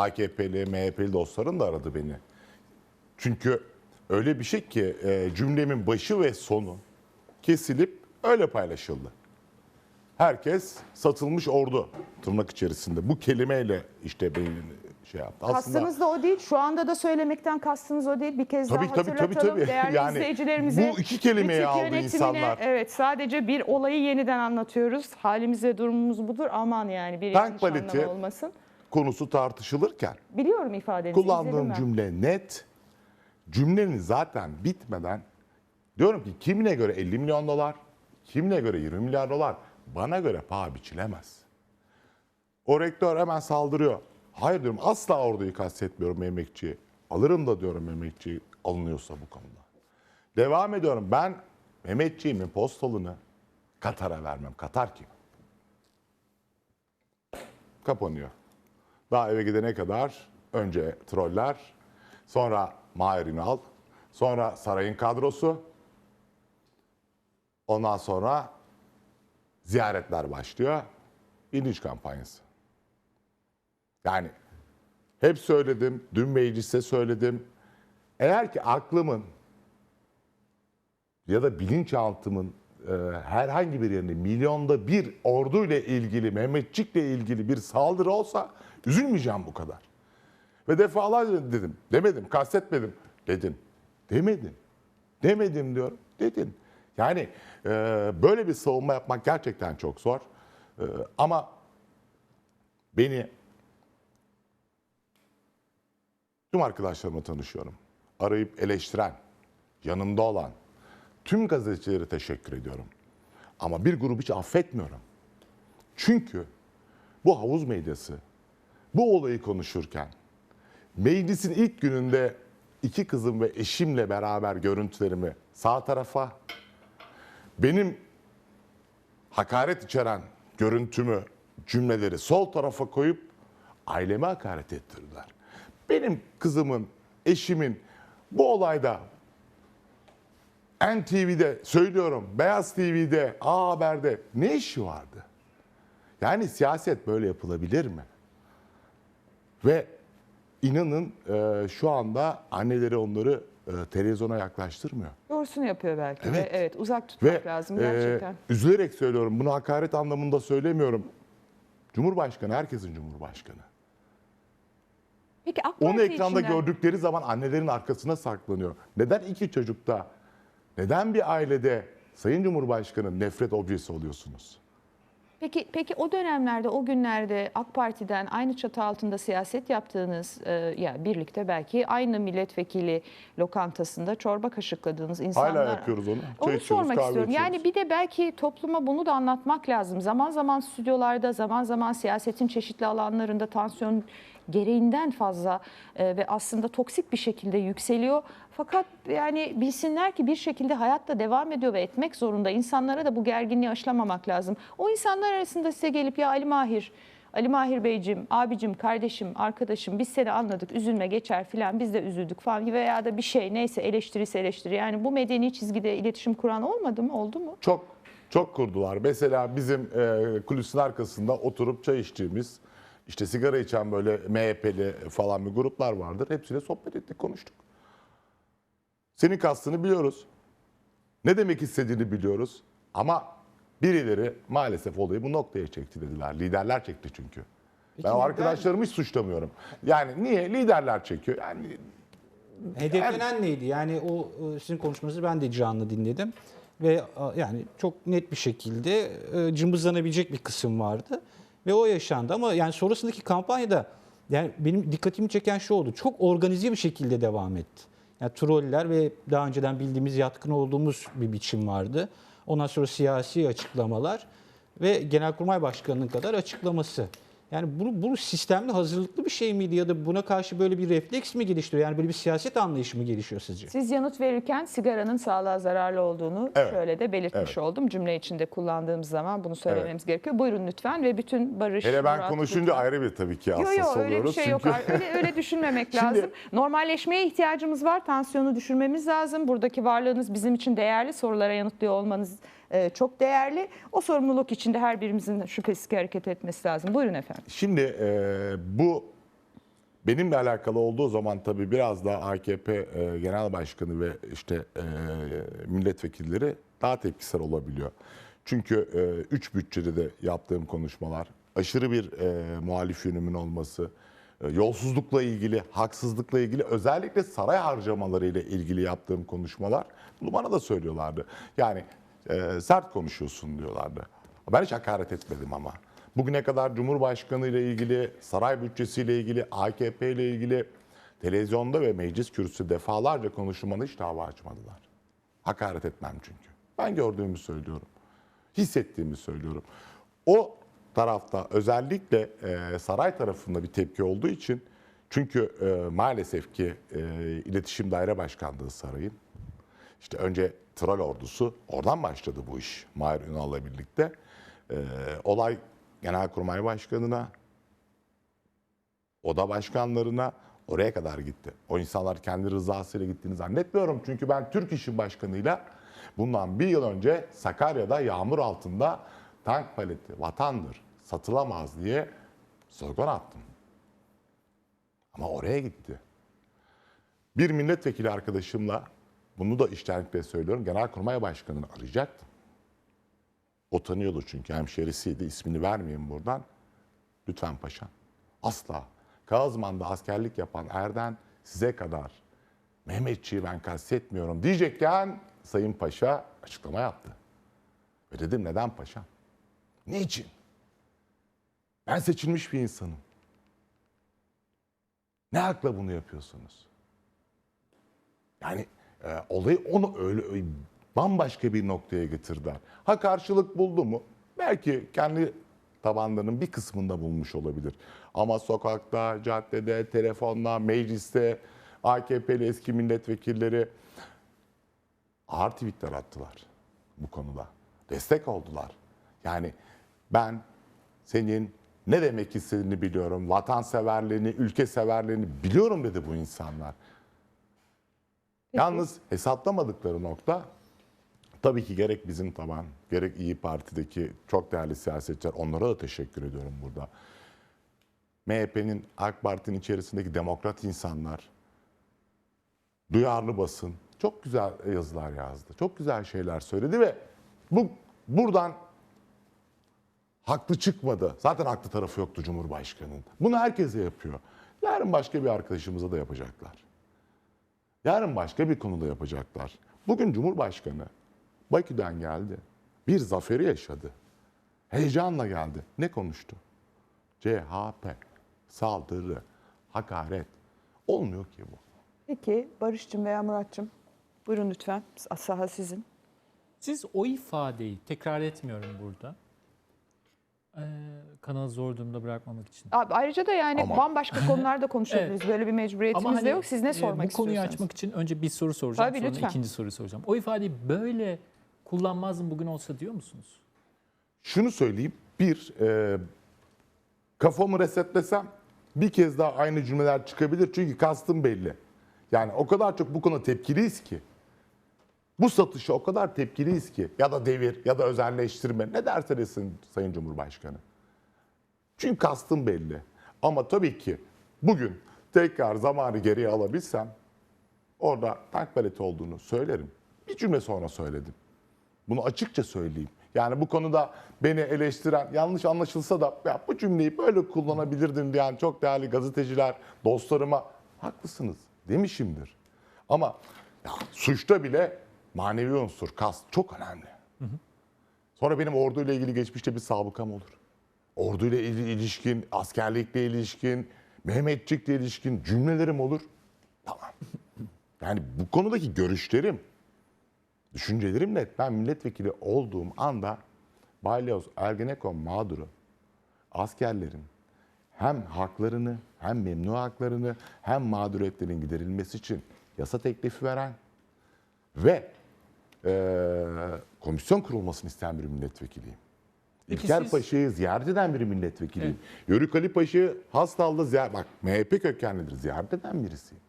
AKP'li, MHP'li dostlarım da aradı beni. Çünkü öyle bir şey ki e, cümlemin başı ve sonu kesilip öyle paylaşıldı. Herkes satılmış ordu tırnak içerisinde. Bu kelimeyle işte beni şey yaptı. Aslında Kastınız da o değil. Şu anda da söylemekten kastınız o değil. Bir kez Tabii, daha tabii, tabii, hatırlatalım tabii. değerli Yani izleyicilerimize. bu iki kelimeyi aldı insanlar. Evet sadece bir olayı yeniden anlatıyoruz. Halimiz ve durumumuz budur. Aman yani bir yanlış baleti olmasın. Konusu tartışılırken Biliyorum ifadenizi. kullandığım izledim ben. cümle net. Cümlenin zaten bitmeden diyorum ki kimine göre 50 milyon dolar, kimine göre 20 milyar dolar bana göre paha biçilemez. O rektör hemen saldırıyor. Hayır diyorum asla orduyu kastetmiyorum emekçiyi. Alırım da diyorum emekçi alınıyorsa bu konuda. Devam ediyorum ben Mehmetçiğimin postalını Katar'a vermem. Katar kim? Kapanıyor. Daha eve gidene kadar önce troller, sonra Mahir Ünal, sonra sarayın kadrosu, ondan sonra ziyaretler başlıyor. İlginç kampanyası. Yani hep söyledim, dün mecliste söyledim. Eğer ki aklımın ya da bilinçaltımın herhangi bir yerinde milyonda bir orduyla ilgili, Mehmetçik'le ilgili bir saldırı olsa üzülmeyeceğim bu kadar. Ve defalarca dedim, demedim, kastetmedim, dedin, demedin, demedim diyorum, dedin. Yani e, böyle bir savunma yapmak gerçekten çok zor. E, ama beni tüm arkadaşlarımla tanışıyorum. Arayıp eleştiren, yanımda olan tüm gazetecilere teşekkür ediyorum. Ama bir grubu hiç affetmiyorum. Çünkü bu havuz medyası bu olayı konuşurken meclisin ilk gününde iki kızım ve eşimle beraber görüntülerimi sağ tarafa benim hakaret içeren görüntümü, cümleleri sol tarafa koyup aileme hakaret ettirdiler. Benim kızımın, eşimin bu olayda NTV'de söylüyorum, Beyaz TV'de, A Haber'de ne işi vardı? Yani siyaset böyle yapılabilir mi? Ve inanın e, şu anda anneleri onları e, televizyona yaklaştırmıyor. Doğrusunu yapıyor belki. Evet. Ve, evet uzak tutmak Ve lazım e, gerçekten. üzülerek söylüyorum, bunu hakaret anlamında söylemiyorum. Cumhurbaşkanı, herkesin cumhurbaşkanı. Peki AK Onu ekranda içinden- gördükleri zaman annelerin arkasına saklanıyor. Neden iki çocukta, neden bir ailede Sayın Cumhurbaşkanı nefret objesi oluyorsunuz? Peki peki o dönemlerde, o günlerde AK Parti'den aynı çatı altında siyaset yaptığınız, e, ya birlikte belki aynı milletvekili lokantasında çorba kaşıkladığınız insanlar. Hala yapıyoruz onu. Çay Onu sormak kahve istiyorum. Yani içiyoruz. bir de belki topluma bunu da anlatmak lazım. Zaman zaman stüdyolarda, zaman zaman siyasetin çeşitli alanlarında tansiyon gereğinden fazla e, ve aslında toksik bir şekilde yükseliyor. Fakat yani bilsinler ki bir şekilde hayatta devam ediyor ve etmek zorunda. İnsanlara da bu gerginliği aşılamamak lazım. O insanlar arasında size gelip ya Ali Mahir, Ali Mahir Beyciğim, abicim, kardeşim, arkadaşım biz seni anladık, üzülme geçer filan biz de üzüldük falan veya da bir şey neyse eleştirisi eleştiri. Yani bu medeni çizgide iletişim kuran olmadı mı, oldu mu? Çok çok kurdular. Mesela bizim e, kulüsün arkasında oturup çay içtiğimiz, işte sigara içen böyle MHP'li falan bir gruplar vardır. Hepsiyle sohbet ettik, konuştuk. Senin kastını biliyoruz. Ne demek istediğini biliyoruz. Ama birileri maalesef olayı bu noktaya çekti dediler. Liderler çekti çünkü. ben o arkadaşlarımı hiç suçlamıyorum. Yani niye? Liderler çekiyor. Yani Hedeflenen neydi? Yani o e, sizin konuşmanızı ben de canlı dinledim ve yani çok net bir şekilde e, cımbızlanabilecek bir kısım vardı ve o yaşandı ama yani sonrasındaki kampanyada yani benim dikkatimi çeken şu oldu. Çok organize bir şekilde devam etti. Yani troller ve daha önceden bildiğimiz yatkın olduğumuz bir biçim vardı. Ondan sonra siyasi açıklamalar ve Genelkurmay Başkanı'nın kadar açıklaması. Yani bu, bu sistemli hazırlıklı bir şey miydi ya da buna karşı böyle bir refleks mi geliştiriyor? Yani böyle bir siyaset anlayışı mı gelişiyor sizce? Siz yanıt verirken sigaranın sağlığa zararlı olduğunu Evet. şöyle de belirtmiş Evet. oldum. Cümle içinde kullandığımız zaman bunu söylememiz gerekiyor. Buyurun lütfen ve bütün barış, hele ben Murat, konuşunca lütfen. ayrı bir tabii ki Yok hassas yok öyle bir oluyoruz. şey yok. Çünkü- Öyle, öyle düşünmemek Şimdi- lazım. Normalleşmeye ihtiyacımız var. Tansiyonu düşürmemiz lazım. Buradaki varlığınız bizim için değerli. Sorulara yanıtlıyor olmanız e, çok değerli. O sorumluluk içinde her birimizin şüphesiz ki hareket etmesi lazım. Buyurun efendim. Şimdi e, bu benimle alakalı olduğu zaman tabii biraz daha AKP e, Genel Başkanı ve işte e, milletvekilleri daha tepkisel olabiliyor. Çünkü 3 bütçede de yaptığım konuşmalar, aşırı bir e, muhalif yönümün olması, e, yolsuzlukla ilgili, haksızlıkla ilgili, özellikle saray harcamaları ile ilgili yaptığım konuşmalar bunu bana da söylüyorlardı. Yani e, sert konuşuyorsun diyorlardı. Ben hiç hakaret etmedim ama. Bugüne kadar Cumhurbaşkanı ile ilgili, saray bütçesiyle ilgili, AKP ile ilgili televizyonda ve meclis kürsüsü defalarca konuşulmanı hiç dava açmadılar. Hakaret etmem çünkü. Ben gördüğümü söylüyorum. Hissettiğimi söylüyorum. O tarafta özellikle e, saray tarafında bir tepki olduğu için çünkü e, maalesef ki e, iletişim daire başkanlığı sarayın işte önce Troll ordusu oradan başladı bu iş Mahir Ünal'la birlikte. Ee, olay Genelkurmay Başkanı'na, oda başkanlarına oraya kadar gitti. O insanlar kendi rızasıyla gittiğini zannetmiyorum. Çünkü ben Türk İşi Başkanı'yla bundan bir yıl önce Sakarya'da yağmur altında tank paleti vatandır, satılamaz diye slogan attım. Ama oraya gitti. Bir milletvekili arkadaşımla bunu da iştenlikle söylüyorum. Genelkurmay Başkanı'nı arayacaktım. O tanıyordu çünkü hemşerisiydi. ismini vermeyeyim buradan. Lütfen paşam. Asla. Kağızman'da askerlik yapan Erden size kadar Mehmetçiği ben kastetmiyorum diyecekken Sayın Paşa açıklama yaptı. Ve dedim neden paşam? Niçin? Ben seçilmiş bir insanım. Ne hakla bunu yapıyorsunuz? Yani e, olayı onu öyle, öyle bambaşka bir noktaya getirdiler. Ha karşılık buldu mu? Belki kendi tabanlarının bir kısmında bulmuş olabilir. Ama sokakta, caddede, telefonla, mecliste AKP'li eski milletvekilleri ağır tweetler attılar bu konuda. Destek oldular. Yani ben senin ne demek istediğini biliyorum. Vatanseverliğini, ülke severliğini biliyorum dedi bu insanlar. Yalnız hesaplamadıkları nokta tabii ki gerek bizim taban, gerek İyi Parti'deki çok değerli siyasetçiler onlara da teşekkür ediyorum burada. MHP'nin, AK Parti'nin içerisindeki demokrat insanlar, duyarlı basın çok güzel yazılar yazdı. Çok güzel şeyler söyledi ve bu buradan haklı çıkmadı. Zaten haklı tarafı yoktu Cumhurbaşkanı'nın. Bunu herkese yapıyor. Yarın başka bir arkadaşımıza da yapacaklar. Yarın başka bir konuda yapacaklar. Bugün Cumhurbaşkanı Bakü'den geldi. Bir zaferi yaşadı. Heyecanla geldi. Ne konuştu? CHP, saldırı, hakaret. Olmuyor ki bu. Peki Barış'cığım veya Murat'cığım buyurun lütfen. Saha sizin. Siz o ifadeyi tekrar etmiyorum burada. Kanalı zor durumda bırakmamak için. Abi ayrıca da yani Ama- bambaşka konularda konuşabiliriz. Evet. Böyle bir mecburiyetimiz de hani, yok. Siz ne e, sormak Bu konuyu istiyorsanız. açmak için önce bir soru soracağım. Tabii, sonra lütfen. ikinci soruyu soracağım. O ifadeyi böyle kullanmazdım bugün olsa diyor musunuz? Şunu söyleyeyim. Bir, e, kafamı resetlesem bir kez daha aynı cümleler çıkabilir. Çünkü kastım belli. Yani o kadar çok bu konuda tepkiliyiz ki. Bu satışa o kadar tepkiliyiz ki. Ya da devir ya da özelleştirme ne derse desin Sayın Cumhurbaşkanı. Çünkü kastım belli. Ama tabii ki bugün tekrar zamanı geriye alabilsem orada tank paleti olduğunu söylerim. Bir cümle sonra söyledim. Bunu açıkça söyleyeyim. Yani bu konuda beni eleştiren, yanlış anlaşılsa da ya bu cümleyi böyle kullanabilirdin diyen çok değerli gazeteciler, dostlarıma haklısınız demişimdir. Ama ya, suçta bile manevi unsur, kast çok önemli. Sonra benim orduyla ilgili geçmişte bir sabıkam olur. Orduyla il- ilişkin, askerlikle ilişkin, Mehmetçikle ilişkin cümlelerim olur. Tamam. Yani bu konudaki görüşlerim, düşüncelerim net. Ben milletvekili olduğum anda Balyoz Ergenekon mağduru askerlerin hem haklarını hem memnu haklarını hem mağduriyetlerin giderilmesi için yasa teklifi veren ve eee, komisyon kurulmasını isteyen bir milletvekiliyim. İlker siz- Paşa'yı ziyaret eden bir milletvekiliyim. Yörük Ali Paşa'yı Hastal'da ziyaret... Bak MHP kökenlidir. Ziyaret eden birisiyim.